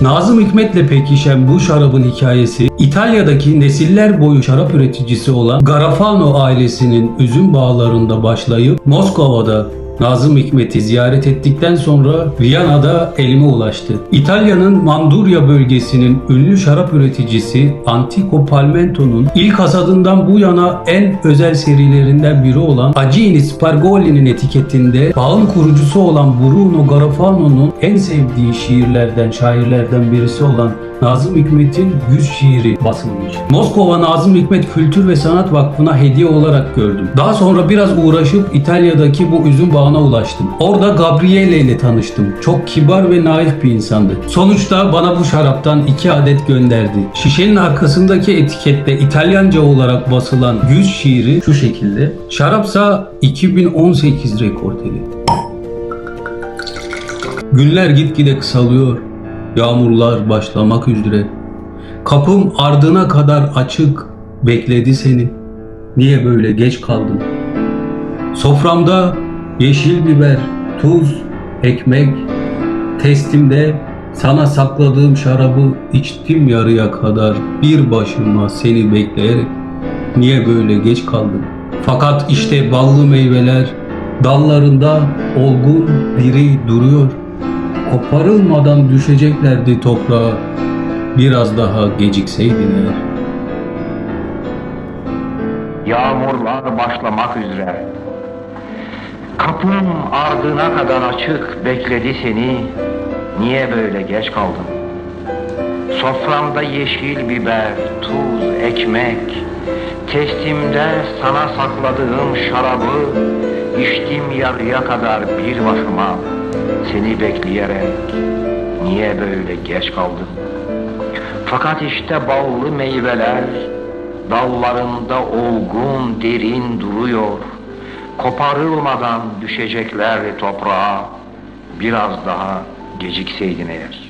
Nazım Hikmet'le pekişen bu şarabın hikayesi İtalya'daki nesiller boyu şarap üreticisi olan Garafano ailesinin üzüm bağlarında başlayıp Moskova'da Nazım Hikmet'i ziyaret ettikten sonra Viyana'da elime ulaştı. İtalya'nın Mandurya bölgesinin ünlü şarap üreticisi Antico Palmento'nun ilk hasadından bu yana en özel serilerinden biri olan Agini Spargoli'nin etiketinde bağın kurucusu olan Bruno Garofano'nun en sevdiği şiirlerden, şairlerden birisi olan Nazım Hikmet'in 100 şiiri basılmış. Moskova Nazım Hikmet Kültür ve Sanat Vakfı'na hediye olarak gördüm. Daha sonra biraz uğraşıp İtalya'daki bu üzüm bağına ulaştım. Orada Gabriele ile tanıştım. Çok kibar ve naif bir insandı. Sonuçta bana bu şaraptan 2 adet gönderdi. Şişenin arkasındaki etikette İtalyanca olarak basılan 100 şiiri şu şekilde. Şarapsa 2018 rekorteli. Günler gitgide kısalıyor. Yağmurlar başlamak üzere. Kapım ardına kadar açık. Bekledi seni. Niye böyle geç kaldın? Soframda yeşil biber, tuz, ekmek. Testimde sana sakladığım şarabı içtim yarıya kadar bir başıma seni bekleyerek. Niye böyle geç kaldın? Fakat işte ballı meyveler dallarında olgun diri duruyor. Koparılmadan düşeceklerdi toprağa. Biraz daha gecikseydin eğer. Yağmurlar başlamak üzere. Kapım ardına kadar açık bekledi seni. Niye böyle geç kaldın? Soframda yeşil biber, tuz, ekmek. Testimde sana sakladığım şarabı içtim yarıya kadar bir başıma seni bekleyerek. Niye böyle geç kaldın? Fakat işte ballı meyveler dallarında olgun derin duruyor. Koparılmadan düşecekler toprağa. Biraz daha gecikseydin eğer.